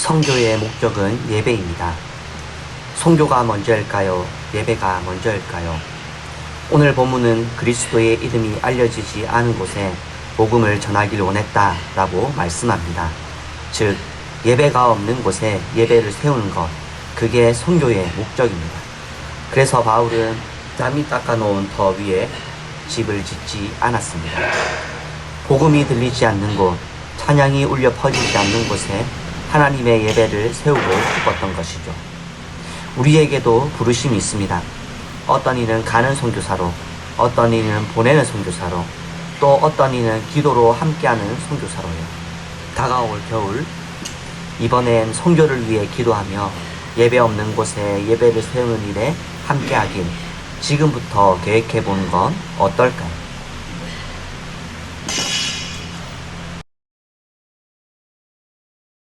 성교의 목적은 예배입니다. 성교가 먼저일까요? 예배가 먼저일까요? 오늘 본문은 그리스도의 이름이 알려지지 않은 곳에 복음을 전하길 원했다 라고 말씀합니다. 즉, 예배가 없는 곳에 예배를 세우는 것, 그게 성교의 목적입니다. 그래서 바울은 남이 닦아놓은 더 위에 집을 짓지 않았습니다. 복음이 들리지 않는 곳, 찬양이 울려 퍼지지 않는 곳에 하나님의 예배를 세우고 싶었던 것이죠. 우리에게도 부르심이 있습니다. 어떤 이는 가는 선교사로, 어떤 이는 보내는 선교사로, 또 어떤 이는 기도로 함께하는 선교사로요. 다가올 겨울, 이번엔 선교를 위해 기도하며 예배 없는 곳에 예배를 세우는 일에 함께하길 지금부터 계획해 보는 건 어떨까요?